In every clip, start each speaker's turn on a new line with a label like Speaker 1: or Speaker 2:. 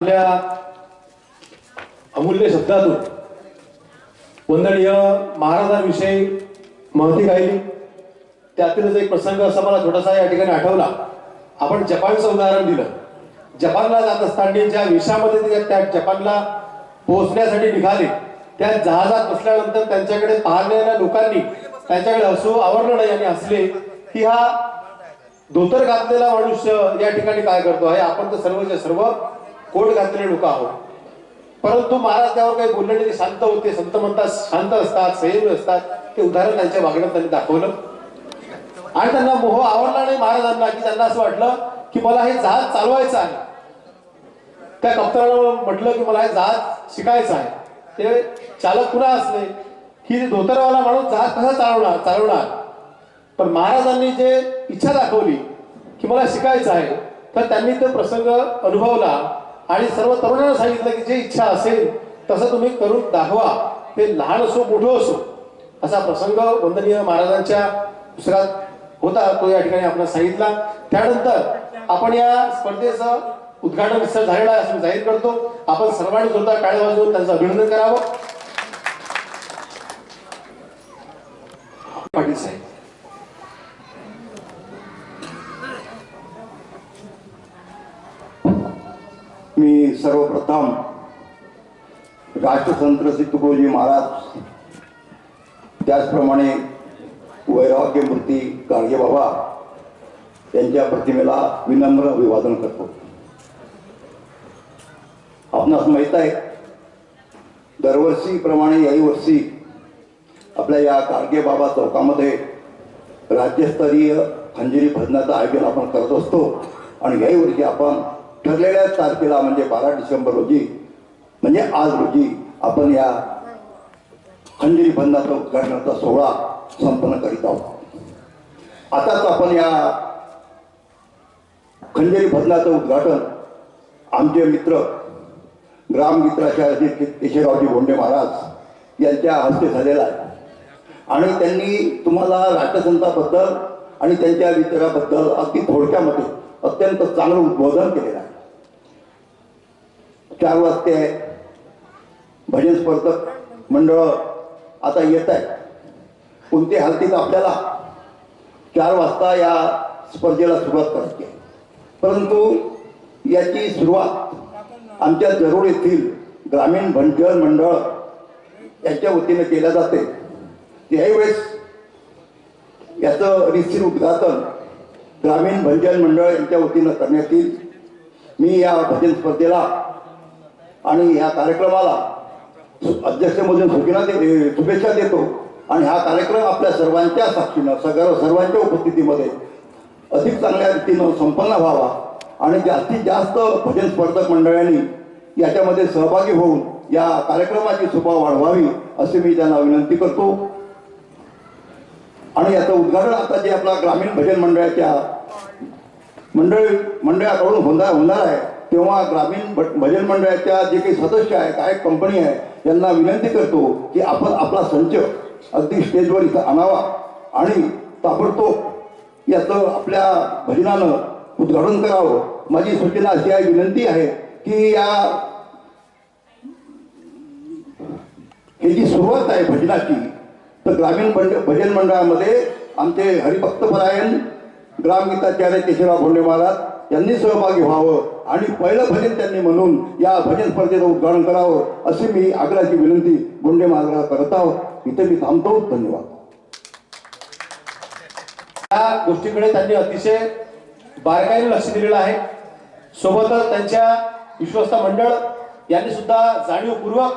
Speaker 1: आपल्या अमूल्य शब्दातून वंदनीय महाराजांविषयी माहिती गायली त्यातीलच एक प्रसंग असा मला छोटासा या ठिकाणी आठवला. आपण जपानचं उदाहरण दिलं. जपानला जात असताना ज्या विषामध्ये त्या जपानला पोहोचण्यासाठी निघाले. त्या जहाजात बसल्यानंतर त्यांच्याकडे पाहणाऱ्या लोकांनी त्यांच्याकडे हसू आवडलं नाही आणि हसले की हा धोतर घातलेला मनुष्य या ठिकाणी काय करतो आहे? आपण तर सर्वचे सर्व कोट घातलेले लोक आहोत. परंतु महाराज त्यावर काही बोलले नाही ते शांत होते. संत म्हणतात शांत असतात संयमी असतात. ते उदाहरण त्यांच्या वागण्यात त्यांनी दाखवलं. आणि त्यांना मोह आवडला नाही महाराजांना की त्यांना असं वाटलं की मला हे जहाज चालवायचं आहे. त्या कप्तानानं म्हटलं की मला हे जहाज शिकायचं आहे. ते चालक पुन्हा असले? की धोतरवाला माणूस जहाज कसा चालवणार चालवणार? पण महाराजांनी जे इच्छा दाखवली की मला शिकायचं आहे तर त्यांनी तो प्रसंग अनुभवला. आणि सर्व तरुणांना सांगितलं की जे इच्छा असेल तसं तुम्ही करून दाखवा. ते लहान असो मोठं असो. असा प्रसंग वंदनीय महाराजांच्या पुस्तकात होता. तो या ठिकाणी आपण सांगितला. त्यानंतर आपण या स्पर्धेचं उद्घाटन निश्चित झालेलं आहे असं जाहीर करतो. आपण सर्वांनी सुद्धा काळे वाजवून त्यांचं अभिनंदन करावं. पाटील साहेब
Speaker 2: मी सर्वप्रथम राष्ट्रसंत तुकोजी महाराज त्याचप्रमाणे वैराग्यमूर्ती गाडगे बाबा यांच्या प्रतिमेला विनम्र अभिवादन करतो. आपणास माहीत आहे दरवर्षीप्रमाणे याही वर्षी आपल्या या गाडगे बाबा चौकामध्ये राज्यस्तरीय खंजिरी भजनाचं आयोजन आपण करत असतो आणि याही वर्षी आपण ठरलेल्या तारखेला म्हणजे बारा डिसेंबर रोजी म्हणजे आज रोजी आपण या खंजिरी भजनाचा उद्घाटनाचा सोहळा संपन्न करीत आहोत. आताच आपण या खंजिरी भजनाचं उद्घाटन आमचे मित्र ग्राममित्राचे केशवरावजी बोंडे महाराज यांच्या हस्ते झालेला आहे. आणि त्यांनी तुम्हाला राष्ट्रसंताबद्दल आणि त्यांच्या विचाराबद्दल अगदी थोडक्यामध्ये अत्यंत चांगलं उद्बोधन केलेलं आहे. चार वाजते भजन स्पर्धक मंडळ आता येत आहे. कोणत्या हालतीत आपल्याला चार वाजता या स्पर्धेला सुरुवात करायची आहे. परंतु याची सुरुवात आमच्या जरूर येथील ग्रामीण भंजन मंडळ यांच्या वतीने केल्या जाते. त्यावेळेस याचं रिसिर उद्घाटन ग्रामीण भंजन मंडळ यांच्या वतीनं करण्यात येईल. मी या भजन स्पर्धेला आणि ह्या कार्यक्रमाला अध्यक्ष अध्यक्षमधून सूचना दे शुभेच्छा देतो. आणि हा कार्यक्रम आपल्या सर्वांच्या साक्षीनं सगळ्या सर्वांच्या उपस्थितीमध्ये अधिक चांगल्या रीतीनं संपन्न व्हावा. आणि जास्तीत जास्त भजन स्पर्धक मंडळांनी याच्यामध्ये सहभागी होऊन या कार्यक्रमाची शोभा वाढवावी असे मी त्यांना विनंती करतो. आणि याचं उद्घाटन आता जे आपला ग्रामीण भजन मंडळाच्या मंडळ मंडळाकडून होणार होणार आहे तेव्हा ग्रामीण भजन मंडळाच्या जे काही सदस्य आहे काय कंपनी आहे यांना विनंती करतो की आपण आपला संच अगदी स्टेजवर इथं आणावा आणि ताबडतोब याचं आपल्या भजनानं उद्घाटन करावं. माझी सूचना अशी आहे विनंती आहे की या हे जी सुरुवात आहे भजनाची तर ग्रामीण बंड भजन मंडळामध्ये आमचे हरिभक्तपरायण ग्रामगीताचार्य केशवराव भोंडे महाराज यांनी सहभागी व्हावं. आणि पहिलं भजन त्यांनी म्हणून या भजन स्पर्धेचं उद्घाटन करावं अशी मी आग्रहाची विनंती भोंडे महाराज करत आहोत. इथे मी थांबतो. धन्यवाद.
Speaker 1: या गोष्टीकडे त्यांनी अतिशय बारकाईने लक्ष दिलेलं आहे. सोबतच त्यांच्या विश्वस्त मंडळ यांनी सुद्धा जाणीवपूर्वक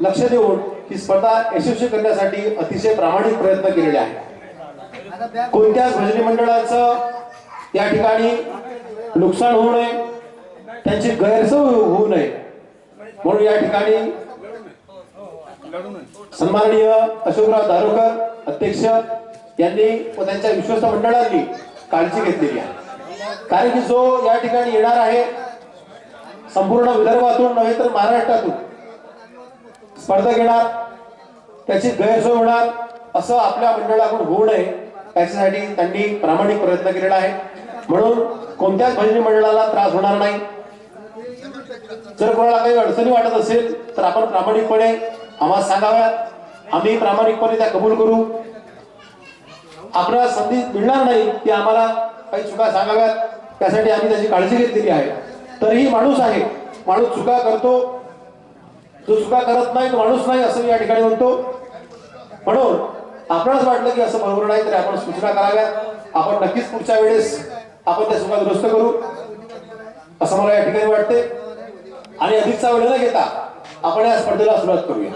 Speaker 1: लक्ष देऊन ही स्पर्धा यशस्वी करण्यासाठी अतिशय प्रामाणिक प्रयत्न केलेले आहेत. कोणत्याच भजनी मंडळाचं या ठिकाणी नुकसान होऊ नये त्यांची गैरसोय होऊ नये. म्हणून या ठिकाणी सन्माननीय अशोकराव दारोकर अध्यक्ष यांनी व त्यांच्या विश्वस्त मंडळांनी काळजी घेतलेली आहे. कारण की जो या ठिकाणी येणार आहे संपूर्ण विदर्भातून नव्हे तर महाराष्ट्रातून स्पर्धा घेणार त्याची गैरसोय होणार असं आपल्या मंडळाकडून होऊ नये त्याच्यासाठी त्यांनी प्रामाणिक प्रयत्न केलेला आहे. म्हणून कोणत्याच भजनी मंडळाला त्रास होणार नाही. जर कोणाला काही अडचणी वाटत असेल तर आपण प्रामाणिकपणे आम्हाला सांगाव्यात. आम्ही प्रामाणिकपणे त्या कबूल करू. आपल्याला संधी मिळणार नाही की आम्हाला काही चुका सांगाव्यात. त्यासाठी आम्ही त्याची काळजी घेतलेली आहे. तरीही माणूस आहे. माणूस चुका करतो. जो चुका करत नाही तो माणूस नाही असं मी या ठिकाणी म्हणतो. म्हणून आपणच वाटलं की असं बरोबर नाही तर आपण सूचना कराव्यात. आपण नक्कीच पुढच्या वेळेस आपण त्या चुका दुरुस्त करू. असं मला या ठिकाणी वाटते आणि अधिकचा वेळ न घेता आपण या स्पर्धेला सुरुवात करूया.